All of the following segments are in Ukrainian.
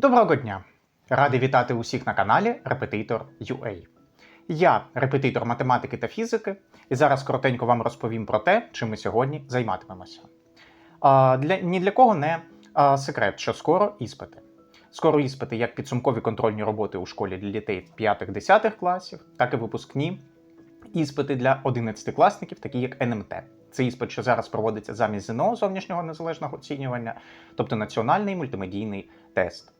Доброго дня! Радий вітати усіх на каналі Репетитор UA. Я репетитор математики та фізики, і зараз коротенько вам розповім про те, чим ми сьогодні займатимемося. А, для, ні для кого не а, секрет, що скоро іспити. Скоро іспити як підсумкові контрольні роботи у школі для дітей 5-10 класів, так і випускні іспити для 11-класників, такі як НМТ. Це іспит, що зараз проводиться замість ЗНО зовнішнього незалежного оцінювання, тобто національний мультимедійний тест.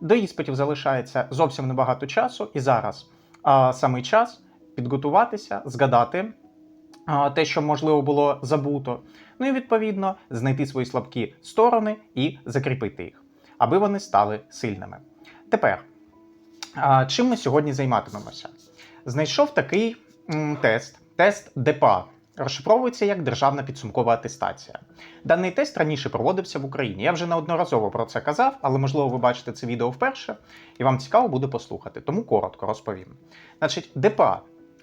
До іспитів залишається зовсім небагато часу, і зараз а, саме час підготуватися, згадати а, те, що можливо було забуто. Ну і відповідно знайти свої слабкі сторони і закріпити їх, аби вони стали сильними. Тепер, а, чим ми сьогодні займатимемося? Знайшов такий м, тест, тест ДПА. Розшифровується як державна підсумкова атестація. Даний тест раніше проводився в Україні. Я вже неодноразово про це казав, але можливо ви бачите це відео вперше, і вам цікаво буде послухати, тому коротко розповім. Значить, ДПА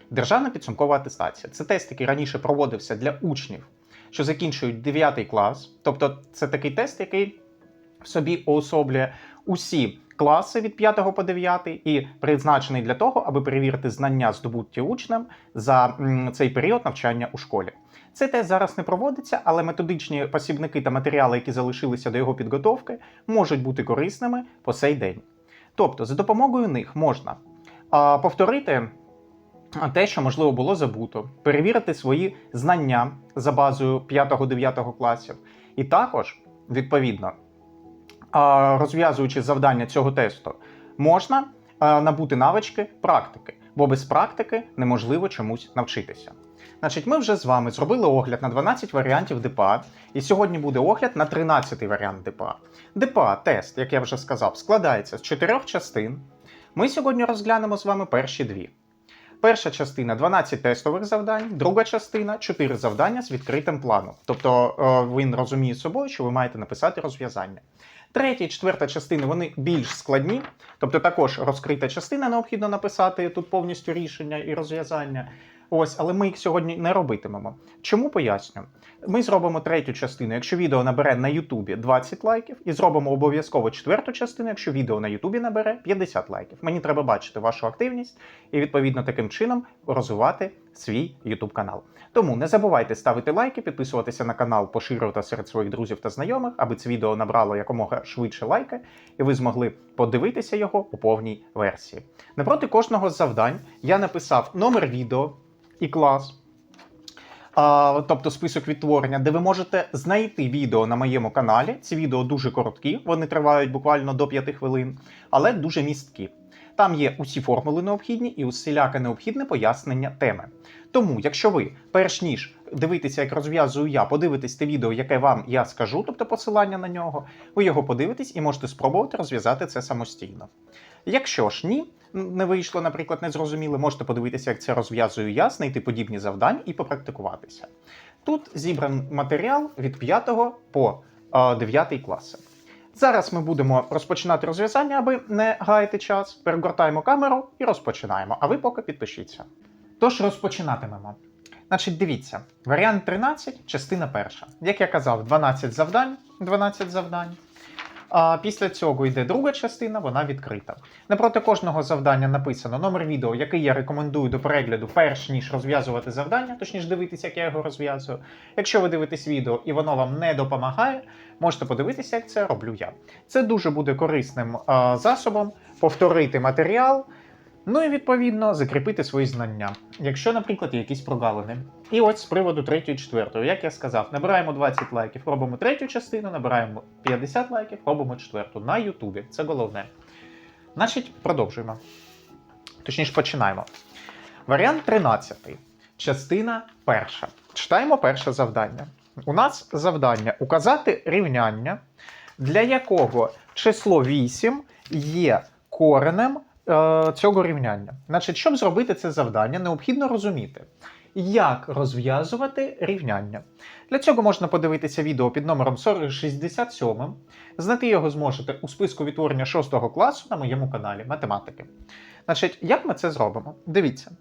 державна підсумкова атестація. Це тест, який раніше проводився для учнів, що закінчують 9 клас. Тобто, це такий тест, який в собі уособлює усі класи від 5 по 9 і призначений для того, аби перевірити знання, здобуті учнем за цей період навчання у школі. Цей тест зараз не проводиться, але методичні посібники та матеріали, які залишилися до його підготовки, можуть бути корисними по сей день. Тобто, за допомогою них можна а, повторити те, що можливо було забуто, перевірити свої знання за базою 5-9 класів, і також, відповідно, розв'язуючи завдання цього тесту, можна набути навички практики, бо без практики неможливо чомусь навчитися. Значить, ми вже з вами зробили огляд на 12 варіантів ДПА, і сьогодні буде огляд на 13 варіант ДПА. ДПА тест, як я вже сказав, складається з чотирьох частин. Ми сьогодні розглянемо з вами перші дві. Перша частина 12 тестових завдань, друга частина 4 завдання з відкритим планом. Тобто е, він розуміє собою, що ви маєте написати розв'язання. Третя і четверта частини вони більш складні, тобто також розкрита частина необхідно написати тут повністю рішення і розв'язання. Ось, але ми їх сьогодні не робитимемо. Чому поясню? Ми зробимо третю частину, якщо відео набере на Ютубі 20 лайків, і зробимо обов'язково четверту частину, якщо відео на Ютубі набере 50 лайків. Мені треба бачити вашу активність і відповідно таким чином розвивати свій Ютуб канал. Тому не забувайте ставити лайки, підписуватися на канал, поширювати серед своїх друзів та знайомих, аби це відео набрало якомога швидше лайки, і ви змогли подивитися його у повній версії. Напроти кожного з завдань я написав номер відео і клас. Тобто список відтворення, де ви можете знайти відео на моєму каналі. Ці відео дуже короткі, вони тривають буквально до 5 хвилин, але дуже місткі. Там є усі формули необхідні і усіляке необхідне пояснення теми. Тому, якщо ви, перш ніж дивитися, як розв'язую я, подивитесь те відео, яке вам я скажу, тобто посилання на нього, ви його подивитесь і можете спробувати розв'язати це самостійно. Якщо ж ні, не вийшло, наприклад, не зрозуміли, можете подивитися, як це розв'язую я, знайти подібні завдання і попрактикуватися. Тут зібраний матеріал від 5 по е, 9 класи. Зараз ми будемо розпочинати розв'язання, аби не гаяти час. Перегортаємо камеру і розпочинаємо. А ви поки підпишіться. Тож розпочинатимемо. Значить, дивіться, варіант 13, частина перша. Як я казав, 12 завдань. 12 завдань. А після цього йде друга частина, вона відкрита. Напроти кожного завдання написано номер відео, який я рекомендую до перегляду, перш ніж розв'язувати завдання, точніше дивитися, як я його розв'язую. Якщо ви дивитесь відео і воно вам не допомагає, можете подивитися, як це роблю я. Це дуже буде корисним а, засобом повторити матеріал. Ну і відповідно закріпити свої знання, якщо, наприклад, є якісь прогалини. І ось з приводу третьої і четвертої, як я сказав, набираємо 20 лайків, робимо третю частину, набираємо 50 лайків, робимо четверту на Ютубі. Це головне. Значить, продовжуємо. Точніше, починаємо. Варіант 13. Частина перша. Читаємо перше завдання. У нас завдання указати рівняння, для якого число 8 є коренем цього рівняння. Значить, щоб зробити це завдання, необхідно розуміти, як розв'язувати рівняння. Для цього можна подивитися відео під номером 4067. Знайти його зможете у списку відтворення 6 класу на моєму каналі математики. Значить, як ми це зробимо? Дивіться.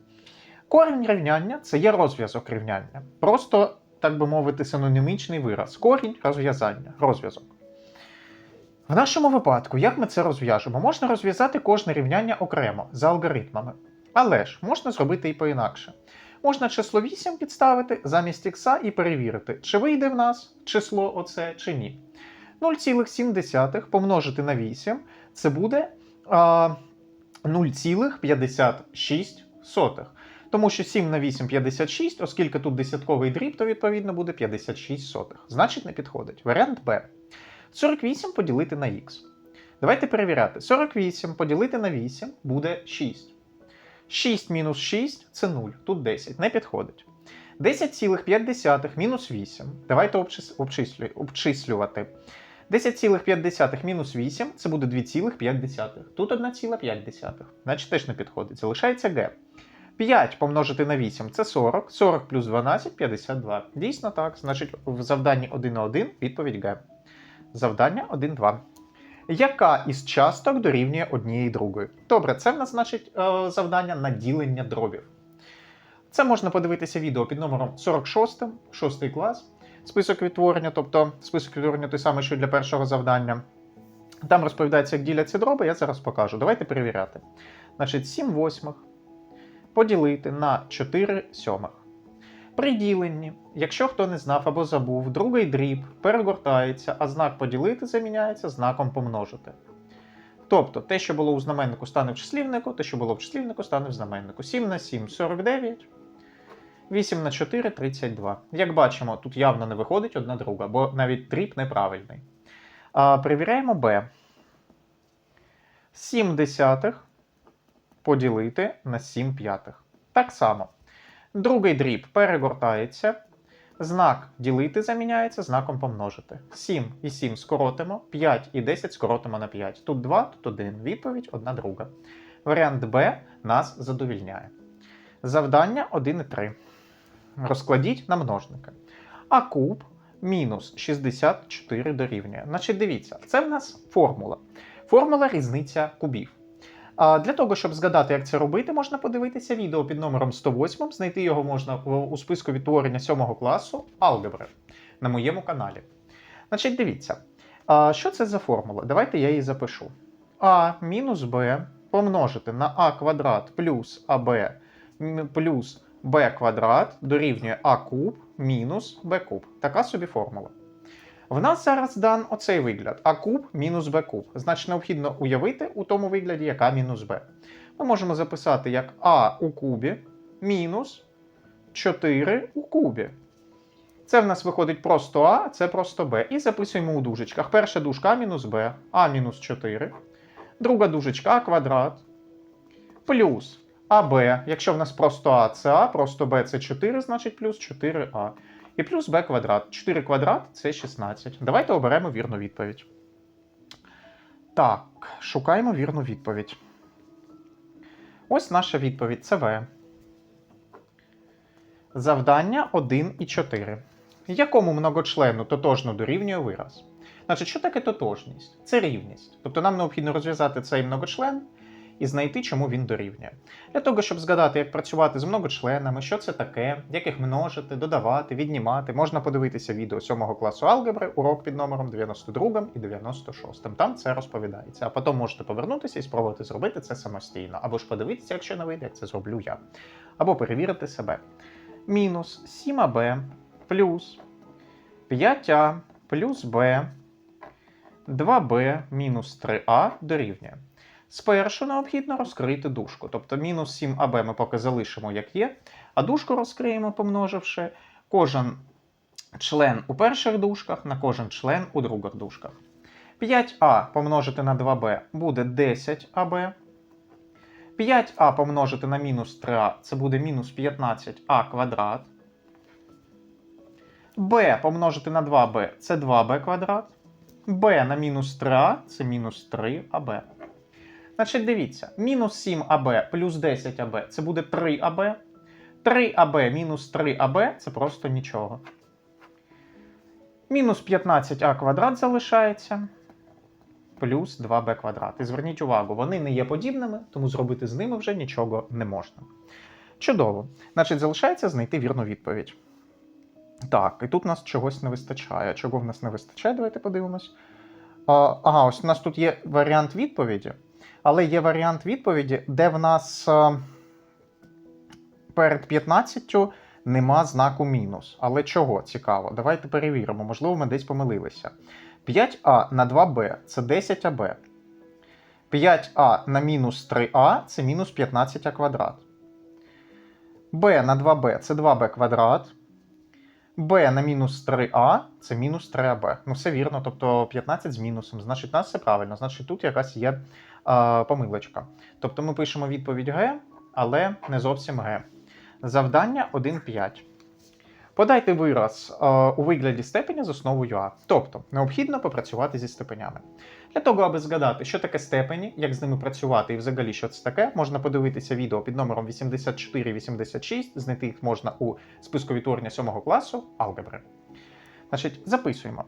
Корінь рівняння це є розв'язок рівняння. Просто, так би мовити, синонімічний вираз. Корінь розв'язання, розв'язок. В нашому випадку, як ми це розв'яжемо? Можна розв'язати кожне рівняння окремо за алгоритмами. Але ж можна зробити і по-інакше. Можна число 8 підставити замість х і перевірити, чи вийде в нас число оце, чи ні. 0,7 помножити на 8 це буде 0,56. Тому що 7 на 8 56, оскільки тут десятковий дріб, то відповідно буде 56 сотих. Значить, не підходить. Варіант Б. 48 поділити на х. Давайте перевіряти. 48 поділити на 8 буде 6. 6 мінус 6 це 0. Тут 10. Не підходить. 10,5 мінус 8. Давайте обчислю- обчислювати. 10,5 мінус 8 це буде 2,5. Тут 1,5. Значить теж не підходить. Залишається Г. 5 помножити на 8 це 40. 40 плюс 12 52. Дійсно так. Значить, в завданні 1 на 1 відповідь Г. Завдання 1-2. Яка із часток дорівнює однієї другої? Добре, це в нас значить е, завдання на ділення дробів. Це можна подивитися відео під номером 46, 6 клас. Список відтворення, тобто список відтворення той самий, що для першого завдання. Там розповідається, як діляться дроби, я зараз покажу. Давайте перевіряти. Значить, 7 восьмих поділити на 4 сьомих. При діленні, якщо хто не знав або забув, другий дріб перегортається, а знак поділити заміняється знаком помножити. Тобто те, що було у знаменнику, стане в числівнику, те, що було в числівнику, стане в знаменнику. 7 на 7 49, 8 на 4 32. Як бачимо, тут явно не виходить одна друга, бо навіть дріб неправильний. А, перевіряємо b. 7 десятих поділити на 7 п'ятих. Так само. Другий дріб перегортається. Знак ділити заміняється знаком помножити. 7 і 7 скоротимо, 5 і 10 скоротимо на 5. Тут 2, тут 1. Відповідь одна друга. Варіант Б нас задовільняє. Завдання 1 і 3. Розкладіть на множники. А куб мінус 64 дорівнює. Значить, дивіться, це в нас формула. Формула різниця кубів. Для того, щоб згадати, як це робити, можна подивитися відео під номером 108. Знайти його можна у списку відтворення 7 класу алгебри на моєму каналі. Значить, дивіться, що це за формула? Давайте я її запишу. А мінус Б помножити на А квадрат плюс АБ плюс Б квадрат дорівнює А куб мінус Б куб. Така собі формула. В нас зараз дан оцей вигляд А куб мінус Б куб. Значить, необхідно уявити у тому вигляді, як А мінус Б. Ми можемо записати як А у кубі мінус 4 у кубі. Це в нас виходить просто А, це просто Б. І записуємо у дужечках. Перша дужка А мінус Б, А мінус 4. Друга дужечка А квадрат. Плюс АБ. Якщо в нас просто А це А, просто Б це 4, значить плюс 4А. І плюс b квадрат. 4 квадрат це 16. Давайте оберемо вірну відповідь. Так, шукаємо вірну відповідь. Ось наша відповідь це В. Завдання 1 і 4. Якому многочлену тотожно дорівнює вираз? Значить, що таке тотожність? Це рівність. Тобто нам необхідно розв'язати цей многочлен і знайти, чому він дорівнює. Для того, щоб згадати, як працювати з многочленами, що це таке, як їх множити, додавати, віднімати, можна подивитися відео 7 класу алгебри, урок під номером 92 і 96. Там це розповідається. А потім можете повернутися і спробувати зробити це самостійно. Або ж подивитися, якщо не вийде, як це зроблю я. Або перевірити себе. Мінус 7аб плюс 5а плюс b 2b мінус 3а дорівнює. Спершу необхідно розкрити дужку. Тобто мінус 7аб ми поки залишимо як є, а дужку розкриємо, помноживши кожен член у перших дужках на кожен член у других дужках. 5а помножити на 2b буде 10аб. 5а помножити на мінус 3а це буде мінус 15а квадрат. b помножити на 2b це 2b квадрат. b на мінус 3а це мінус 3аб. Значить, дивіться, мінус 7АБ плюс 10АБ це буде 3АБ. 3АБ мінус 3АБ це просто нічого. Мінус 15а квадрат залишається. Плюс 2b квадрат. І зверніть увагу, вони не є подібними, тому зробити з ними вже нічого не можна. Чудово. Значить, залишається знайти вірну відповідь. Так, і тут нас чогось не вистачає. Чого в нас не вистачає? Давайте подивимось. А, ага, ось у нас тут є варіант відповіді, але є варіант відповіді, де в нас е, перед 15 нема знаку мінус. Але чого цікаво? Давайте перевіримо, можливо, ми десь помилилися. 5а на 2b це 10аб. 5а на мінус 3а це мінус 15а квадрат. b на 2b це 2b квадрат. B на мінус 3а це мінус 3аб. Ну, все вірно, тобто 15 з мінусом. Значить, у нас все правильно. Значить, тут якась є е, помилочка. Тобто ми пишемо відповідь Г, але не зовсім Г. Завдання 1.5. Подайте вираз е, у вигляді степеня з основою А. Тобто необхідно попрацювати зі степенями. Для того, аби згадати, що таке степені, як з ними працювати і взагалі що це таке, можна подивитися відео під номером 84-86, знайти їх можна у списку відтворення 7 класу алгебри. Значить, записуємо.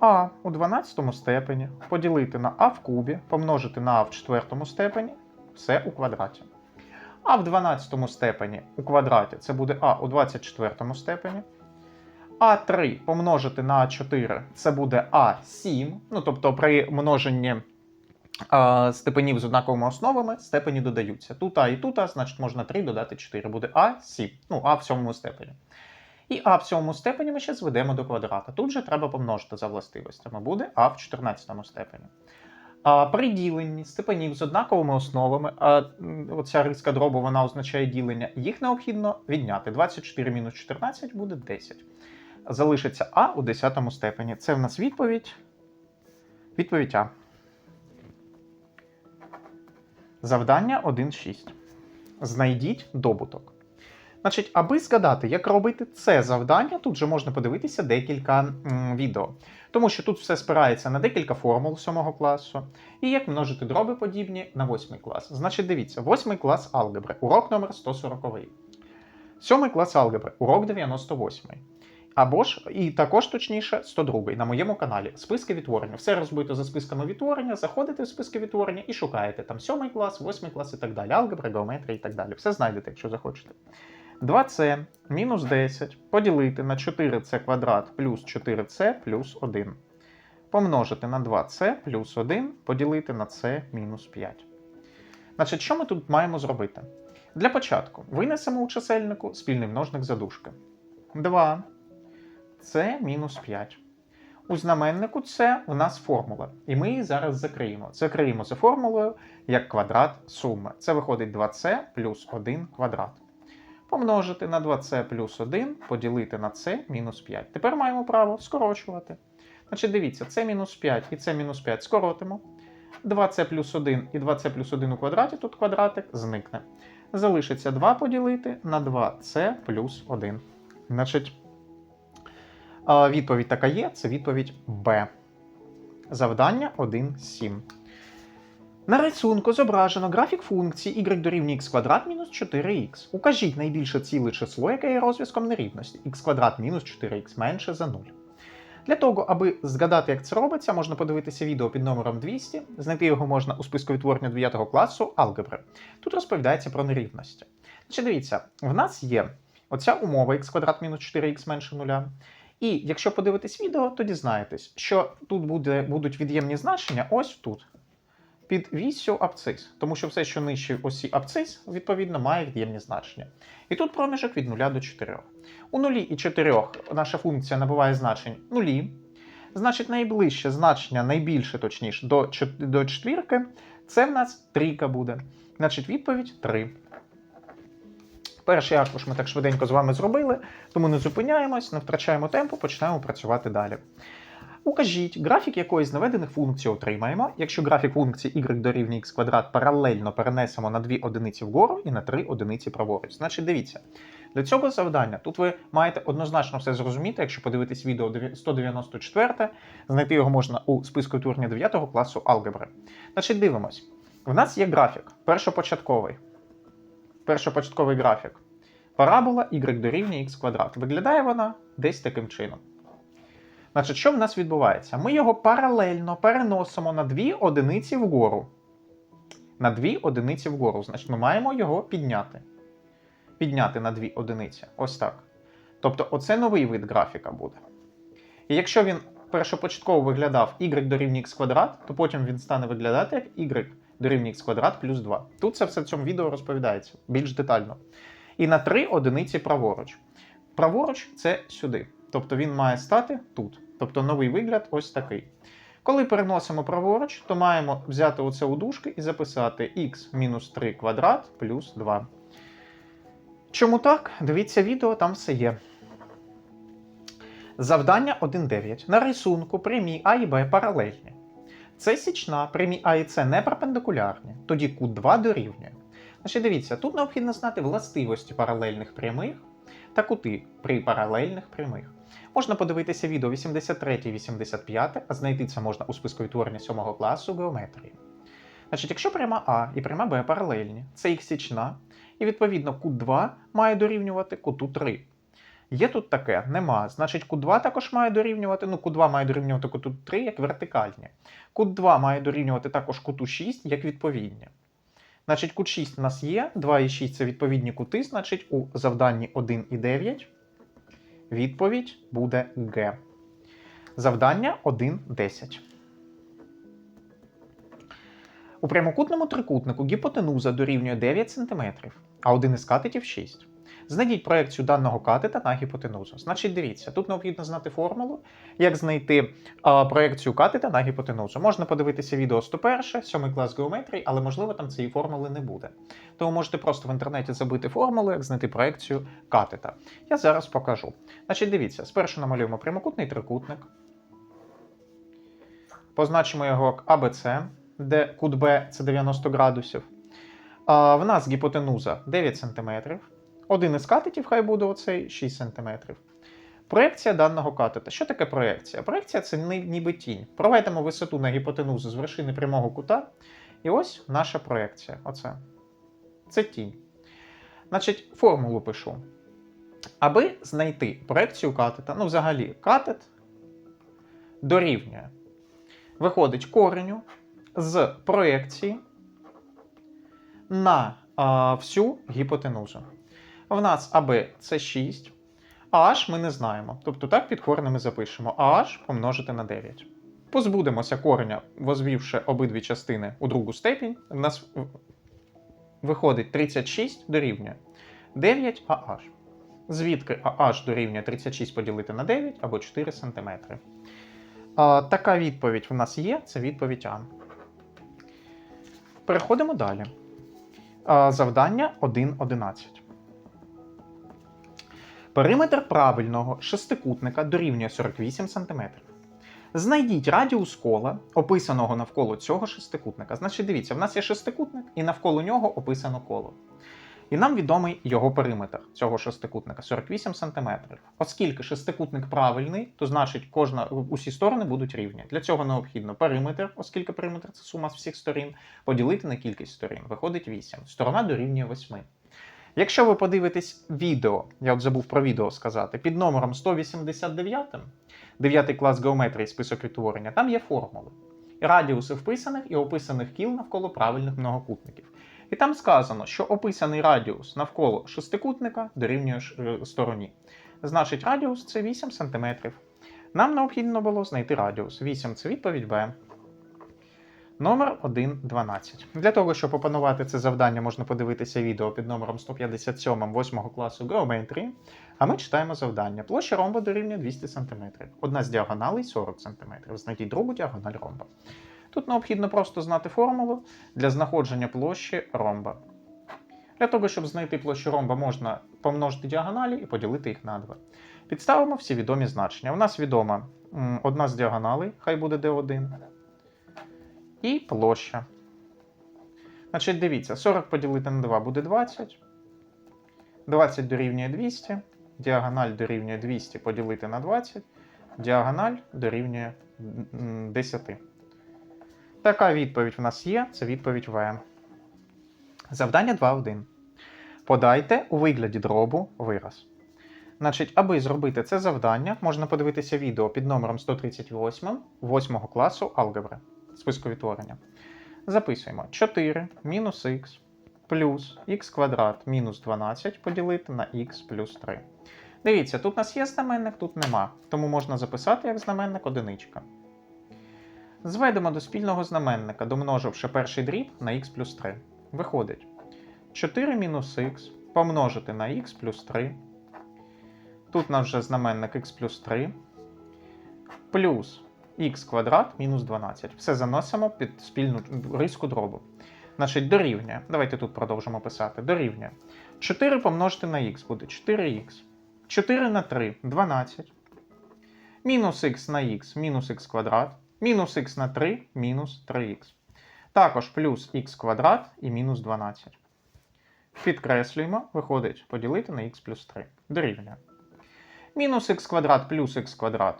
А у 12 степені поділити на А в кубі, помножити на А в четвертому степені, все у квадраті. А в 12 степені у квадраті це буде А у 24 степені. А3 помножити на А4 це буде А7. Ну, тобто при множенні а, степенів з однаковими основами степені додаються. Тут А і тут А, значить можна 3 додати 4. Буде А7. Ну, А в сьомому степені. І А в сьомому степені ми ще зведемо до квадрата. Тут же треба помножити за властивостями. Буде А в 14 степені. А, при діленні степенів з однаковими основами, а оця риска дробу вона означає ділення, їх необхідно відняти. 24 мінус 14 буде 10. Залишиться А у 10 степені. Це в нас відповідь. Відповідь А. Завдання 1.6. Знайдіть добуток. Значить, аби згадати, як робити це завдання, тут же можна подивитися декілька м, відео. Тому що тут все спирається на декілька формул 7 класу, і як множити дроби подібні на 8 клас. Значить, дивіться, 8 клас алгебри, урок номер 140. 7 клас алгебри, урок 98. Або ж, і також точніше, 102 на моєму каналі. Списки відтворення. Все розбито за списками відтворення, заходите в списки відтворення і шукаєте там 7 клас, 8 клас і так далі. Алгебра, геометрія і так далі. Все знайдете, якщо захочете. 2c мінус 10 поділити на 4c квадрат плюс 4c плюс 1. Помножити на 2c плюс 1 поділити на c мінус 5. Значить, що ми тут маємо зробити? Для початку винесемо у чисельнику спільний множник задушки. 2 c мінус 5. У знаменнику це в нас формула. І ми її зараз закриємо. Закриємо за формулою як квадрат суми. Це виходить 2c плюс 1 квадрат. Помножити на 2c плюс 1 поділити на c мінус 5. Тепер маємо право скорочувати. Значить, дивіться, c мінус 5 і c мінус 5 скоротимо. 2c плюс 1 і 2c плюс 1 у квадраті, тут квадратик зникне. Залишиться 2 поділити на 2c плюс 1. Значить, відповідь така є, це відповідь Б. Завдання 1.7. На рисунку зображено графік функції y дорівнює x квадрат мінус 4х. Укажіть найбільше ціле число, яке є розв'язком нерівності x квадрат мінус 4х менше за 0. Для того, аби згадати, як це робиться, можна подивитися відео під номером 200. Знайти його можна у списку відтворення 9 класу алгебри. Тут розповідається про нерівності. Значить, дивіться, в нас є оця умова x квадрат мінус 4х менше 0. І якщо подивитись відео, то дізнаєтесь, що тут буде, будуть від'ємні значення ось тут. Під вісю абцис, тому що все, що нижче осі абцис, відповідно, має від'ємні значення. І тут проміжок від 0 до 4. У 0 і 4 наша функція набуває значень нулі. Значить, найближче значення, найбільше точніше, до, до четвірки, це в нас трійка буде. Значить, відповідь 3. Перший аркуш ми так швиденько з вами зробили, тому не зупиняємось, не втрачаємо темпу, починаємо працювати далі. Укажіть, графік якої з наведених функцій отримаємо, якщо графік функції y дорівнює x квадрат паралельно перенесемо на 2 одиниці вгору і на 3 одиниці праворуч. Значить, дивіться, для цього завдання тут ви маєте однозначно все зрозуміти, якщо подивитись відео 194, знайти його можна у списку турня 9 класу алгебри. Значить, дивимось. В нас є графік, першопочатковий. Першопочатковий графік. Парабола y дорівнює x квадрат. Виглядає вона десь таким чином. Значить, що в нас відбувається? Ми його паралельно переносимо на дві одиниці вгору. На дві одиниці вгору. Значить, ми маємо його підняти. Підняти на дві одиниці. Ось так. Тобто, оце новий вид графіка буде. І якщо він першопочатково виглядав y дорівнює x квадрат, то потім він стане виглядати як y дорівнює x квадрат плюс 2. Тут це все в цьому відео розповідається більш детально. І на 3 одиниці праворуч. Праворуч це сюди. Тобто він має стати тут. Тобто новий вигляд ось такий. Коли переносимо праворуч, то маємо взяти оце у дужки і записати x мінус 3 квадрат плюс 2. Чому так? Дивіться відео, там все є. Завдання 1.9. На рисунку прямі А і Б паралельні. Це січна, прямі А і С не перпендикулярні, тоді кут 2 дорівнює. Значить, дивіться, тут необхідно знати властивості паралельних прямих та кути при паралельних прямих. Можна подивитися відео 83-85, а знайти це можна у списку відтворення 7 класу геометрії. Значить, якщо пряма А і пряма Б паралельні, це їх січна, і відповідно кут 2 має дорівнювати куту 3. Є тут таке? Нема. Значить, кут 2 також має дорівнювати. Ну, кут 2 має дорівнювати куту 3 як вертикальні. Кут 2 має дорівнювати також куту 6 як відповідні. Значить, кут 6 у нас є, 2 і 6 це відповідні кути, значить, у завданні 1 і 9 відповідь буде Г. Завдання 1.10. У прямокутному трикутнику гіпотенуза дорівнює 9 см, а один із катетів 6. Знайдіть проекцію даного катета на гіпотенузу. Значить, дивіться, тут необхідно знати формулу, як знайти а, проекцію катета на гіпотенузу. Можна подивитися відео 101, 7 клас геометрії, але можливо там цієї формули не буде. Тому можете просто в інтернеті забити формулу, як знайти проекцію катета. Я зараз покажу. Значить, дивіться, спершу намалюємо прямокутний трикутник. Позначимо його як АБЦ, де кут Б це 90 градусів. А, в нас гіпотенуза 9 см. Один із катетів хай буде оцей 6 см. Проекція даного катета. Що таке проекція? Проекція це ніби тінь. Проведемо висоту на гіпотенузу з вершини прямого кута. І ось наша проекція. Оце. Це тінь. Значить, формулу пишу. Аби знайти проекцію катета, ну, взагалі, катет дорівнює. Виходить кореню з проекції на а, всю гіпотенузу. В нас АБ це 6, а H ми не знаємо. Тобто так під коренем запишемо AH помножити на 9. Позбудемося кореня, возвівши обидві частини у другу степінь. У нас виходить 36 дорівнює 9 AH. Звідки AH дорівнює 36 поділити на 9 або 4 см. А, така відповідь в нас є, це відповідь А. Переходимо далі. А, завдання 1.11. Периметр правильного шестикутника дорівнює 48 см. Знайдіть радіус кола, описаного навколо цього шестикутника. Значить, дивіться, в нас є шестикутник, і навколо нього описано коло. І нам відомий його периметр цього шестикутника 48 см. Оскільки шестикутник правильний, то значить кожна, усі сторони будуть рівні. Для цього необхідно периметр, оскільки периметр це сума з всіх сторін, поділити на кількість сторін. Виходить 8. Сторона дорівнює 8. Якщо ви подивитесь відео, я от забув про відео сказати, під номером 189, 9 клас геометрії список відтворення, там є формули. Радіуси вписаних і описаних кіл навколо правильних многокутників. І там сказано, що описаний радіус навколо шестикутника дорівнює е, стороні. Значить, радіус це 8 см. Нам необхідно було знайти радіус. 8 це відповідь Б. Номер 1.12. Для того, щоб опанувати це завдання, можна подивитися відео під номером 157 8 класу геометрії. А ми читаємо завдання. Площа ромба дорівнює 200 см. Одна з діагоналей 40 см. Знайдіть другу діагональ ромба. Тут необхідно просто знати формулу для знаходження площі ромба. Для того, щоб знайти площу ромба, можна помножити діагоналі і поділити їх на 2. Підставимо всі відомі значення. У нас відома одна з діагоналей, хай буде d1. І площа. Значить, дивіться, 40 поділити на 2 буде 20. 20 дорівнює 200. Діагональ дорівнює 200 поділити на 20. Діагональ дорівнює 10. Така відповідь в нас є, це відповідь В. Завдання 2.1. Подайте у вигляді дробу вираз. Значить, аби зробити це завдання, можна подивитися відео під номером 138 8 класу алгебри списку відтворення. Записуємо 4 мінус х плюс х квадрат мінус 12 поділити на х плюс 3. Дивіться, тут у нас є знаменник, тут нема. Тому можна записати як знаменник одиничка. Зведемо до спільного знаменника, домноживши перший дріб на х плюс 3. Виходить 4 мінус х помножити на х плюс 3. Тут у нас вже знаменник х плюс 3. Плюс х квадрат мінус 12. Все заносимо під спільну риску дробу. Значить, дорівнює. Давайте тут продовжимо писати. Дорівнює. 4 помножити на х буде 4х. 4 на 3 12. Мінус х на х мінус х квадрат. Мінус х на 3 мінус 3х. Також плюс х квадрат і мінус 12. Підкреслюємо, виходить поділити на х плюс 3. Дорівнює. Мінус х квадрат плюс х квадрат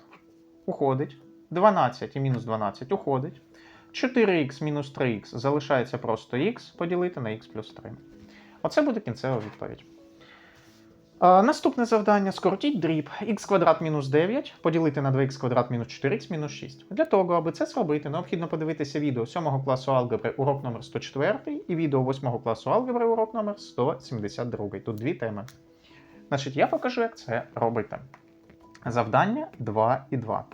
уходить. 12 і мінус 12 уходить. 4х мінус 3х залишається просто х поділити на х плюс 3. Оце буде кінцева відповідь. А, наступне завдання: скоротіть дріб х квадрат мінус 9 поділити на 2х квадрат мінус 4х мінус 6. Для того, аби це зробити, необхідно подивитися відео 7 класу алгебри урок номер 104 і відео 8 класу алгебри урок номер 172. Тут дві теми. Значить, я покажу, як це робити. Завдання 2 і 2.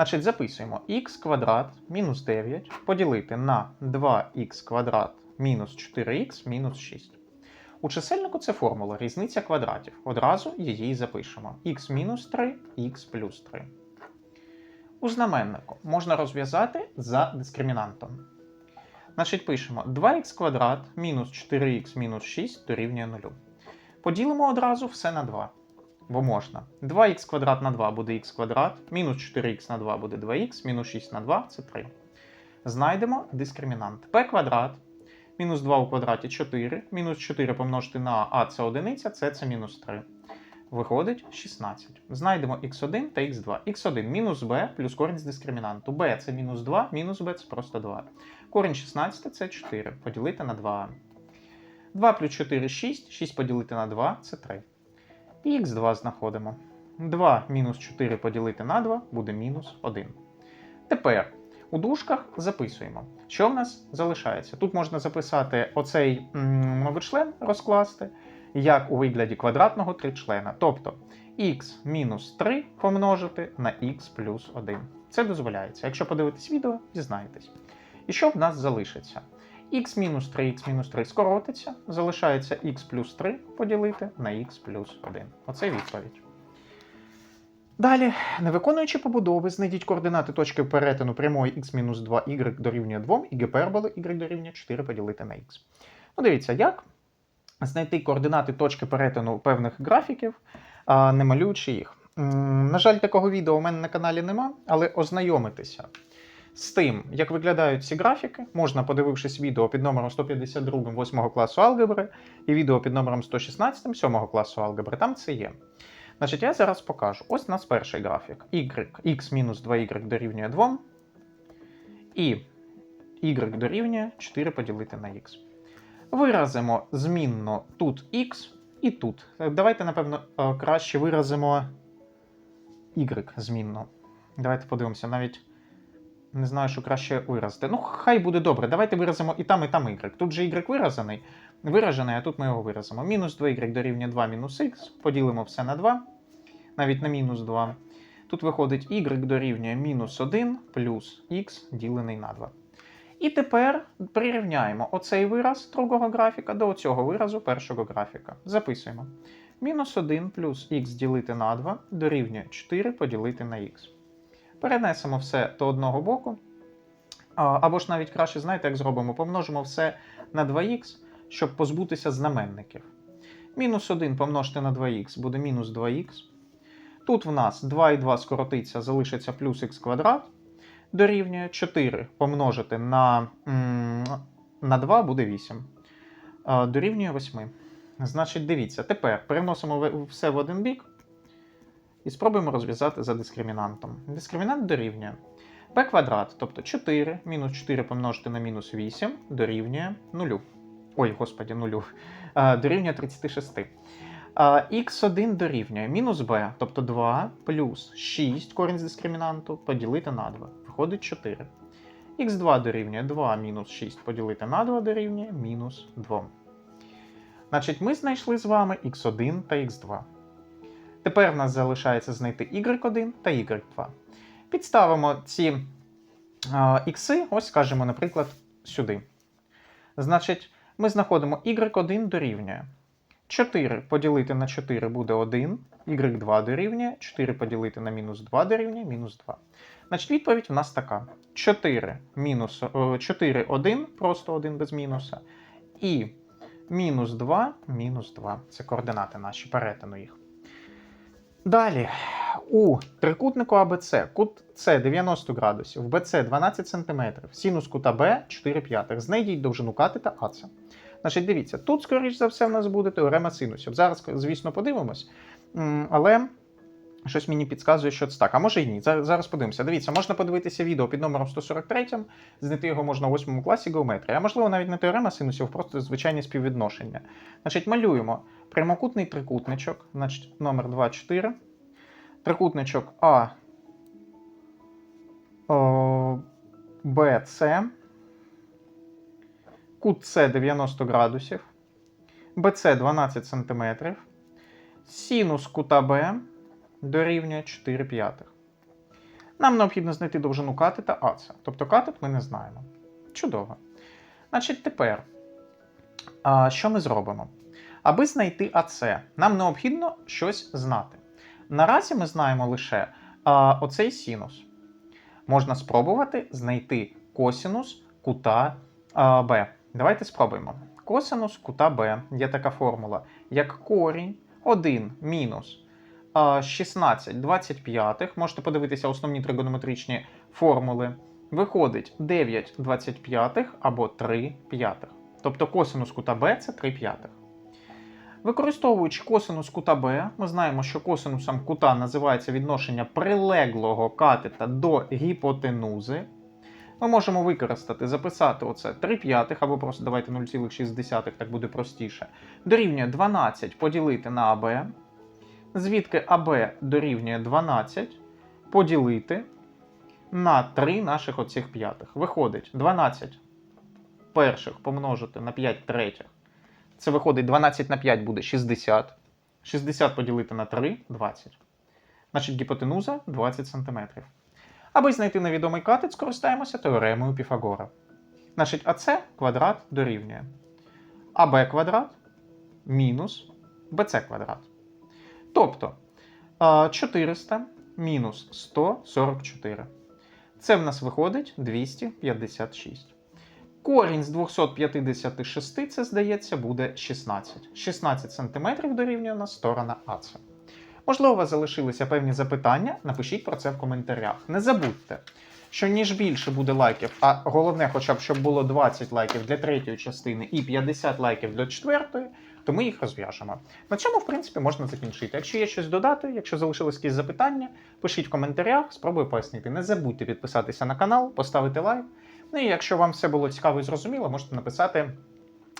Значить, записуємо х квадрат мінус 9 поділити на 2х квадрат мінус 4х мінус 6. У чисельнику це формула різниця квадратів. Одразу її запишемо. х мінус 3, х плюс 3. У знаменнику можна розв'язати за дискримінантом. Значить, пишемо 2х квадрат мінус 4х мінус 6 дорівнює 0. Поділимо одразу все на 2. Бо можна. 2х квадрат на 2 буде х квадрат, мінус 4х на 2 буде 2х, мінус 6 на 2 це 3. Знайдемо дискримінант. p квадрат мінус 2 у квадраті 4, мінус 4 помножити на а це одиниця, це це мінус 3. Виходить 16. Знайдемо x1 та x2. x1 мінус b плюс корінь з дискримінанту. b це мінус 2, мінус b це просто 2. Корінь 16 це 4. Поділити на 2. 2 плюс 4 6, 6 поділити на 2 це 3. І х2 знаходимо. 2 мінус 4 поділити на 2 буде мінус 1. Тепер у дужках записуємо, що в нас залишається. Тут можна записати оцей многочлен розкласти, як у вигляді квадратного тричлена. Тобто х мінус 3 помножити на х плюс 1. Це дозволяється. Якщо подивитись відео, дізнаєтесь. І що в нас залишиться? Х мінус 3, х мінус 3 скоротиться, залишається х плюс 3 поділити на х плюс 1. Оце відповідь. Далі, не виконуючи побудови, знайдіть координати точки перетину прямої x-2y дорівнює 2 і гіперболи y дорівнює 4 поділити на x. Ну, дивіться, як знайти координати точки перетину певних графіків, не малюючи їх. На жаль, такого відео у мене на каналі нема, але ознайомитися з тим, як виглядають ці графіки, можна, подивившись відео під номером 152 8 класу алгебри і відео під номером 116 7 класу алгебри. Там це є. Значить, я зараз покажу. Ось у нас перший графік. Y, x мінус 2y дорівнює 2. І y дорівнює 4 поділити на x. Виразимо змінно тут x і тут. Давайте, напевно, е, краще виразимо y змінно. Давайте подивимося, навіть не знаю, що краще виразити. Ну, хай буде добре. Давайте виразимо і там, і там y. Тут же y виражений, виражений, а тут ми його виразимо. Мінус 2y дорівнює 2 мінус х. Поділимо все на 2, навіть на мінус 2. Тут виходить y дорівнює мінус 1 плюс х ділений на 2. І тепер прирівняємо оцей вираз другого графіка до цього виразу першого графіка. Записуємо. Мінус 1 плюс х ділити на 2 дорівнює 4 поділити на х. Перенесемо все до одного боку. Або ж навіть краще, знаєте, як зробимо, помножимо все на 2х, щоб позбутися знаменників. Мінус 1 помножити на 2х буде мінус 2х. Тут в нас 2 і 2 скоротиться, залишиться плюс х квадрат. Дорівнює 4 помножити на, на 2 буде 8. Дорівнює 8. Значить, дивіться, тепер переносимо все в один бік. І спробуємо розв'язати за дискримінантом. Дискримінант дорівнює p квадрат, тобто 4 мінус 4 помножити на мінус 8 дорівнює 0. Ой, господі, 0. Дорівнює 36. А, Х1 дорівнює мінус b, тобто 2 плюс 6 корінь з дискримінанту поділити на 2. Виходить 4. Х2 дорівнює 2 мінус 6 поділити на 2 дорівнює мінус 2. Значить, ми знайшли з вами х1 та х2. Тепер в нас залишається знайти y1 та y2. Підставимо ці а, ось скажемо, наприклад, сюди. Значить, ми знаходимо y1 дорівнює 4 поділити на 4 буде 1, y2 дорівнює, 4 поділити на мінус 2 дорівнює мінус 2. Значить, відповідь у нас така: 4 мінус, 4 1, просто 1 без мінуса. І мінус 2, мінус 2. Це координати наші, перетину їх. Далі, у трикутнику АБЦ кут С 90 градусів, БЦ 12 см, синус кута Б 4 п'ятих. Знайдіть довжину катета АЦ. Значить, дивіться, тут, скоріш за все, в нас буде теорема синусів. Зараз, звісно, подивимось. Але щось мені підказує, що це так. А може і ні. Зараз, подивимося. Дивіться, можна подивитися відео під номером 143, знайти його можна у 8 класі геометрії. А можливо, навіть не теорема синусів, просто звичайні співвідношення. Значить, малюємо прямокутний трикутничок, значить, номер 24. Трикутничок А. О, БЦ. Кут С 90 градусів. БЦ 12 см. Синус кута Б дорівнює 4 п'ятих. Нам необхідно знайти довжину катета АЦ. Тобто катет ми не знаємо. Чудово. Значить, тепер, а, що ми зробимо? Аби знайти АЦ, нам необхідно щось знати. Наразі ми знаємо лише а, оцей синус. Можна спробувати знайти косинус кута а, Б. Давайте спробуємо. Косинус кута Б є така формула, як корінь 1 мінус 16 25. Можете подивитися основні тригонометричні формули. Виходить 9 25 або 3 п'ятих. Тобто косинус кута Б це 3 п'ятих. Використовуючи косинус кута Б, ми знаємо, що косинусом кута називається відношення прилеглого катета до гіпотенузи. Ми можемо використати, записати оце 3 п'ятих, або просто давайте 0,6, так буде простіше. Дорівнює 12 поділити на АБ. Звідки АБ дорівнює 12 поділити на 3 наших оцих п'ятих. Виходить 12 перших помножити на 5 третіх. Це виходить 12 на 5 буде 60. 60 поділити на 3 20. Значить, гіпотенуза 20 см. Аби знайти невідомий катет, скористаємося теоремою Піфагора. Значить, АС квадрат дорівнює АБ квадрат мінус БЦ квадрат. Тобто а, 400 мінус 144. Це в нас виходить 256. Корінь з 256, це здається, буде 16. 16 см дорівнює на сторона АЦ. Можливо, у вас залишилися певні запитання, напишіть про це в коментарях. Не забудьте, що ніж більше буде лайків, а головне, хоча б щоб було 20 лайків для третьої частини і 50 лайків для четвертої, то ми їх розв'яжемо. На цьому, в принципі, можна закінчити. Якщо є щось додати, якщо залишились якісь запитання, пишіть в коментарях, спробую пояснити. Не забудьте підписатися на канал, поставити лайк. Ну і якщо вам все було цікаво і зрозуміло, можете написати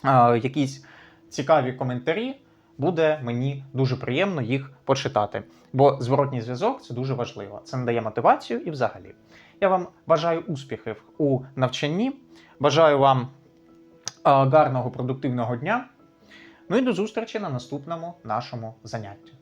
а, якісь цікаві коментарі. Буде мені дуже приємно їх почитати. Бо зворотній зв'язок це дуже важливо. Це надає мотивацію і взагалі. Я вам бажаю успіхів у навчанні. Бажаю вам гарного продуктивного дня. Ну і до зустрічі на наступному нашому занятті.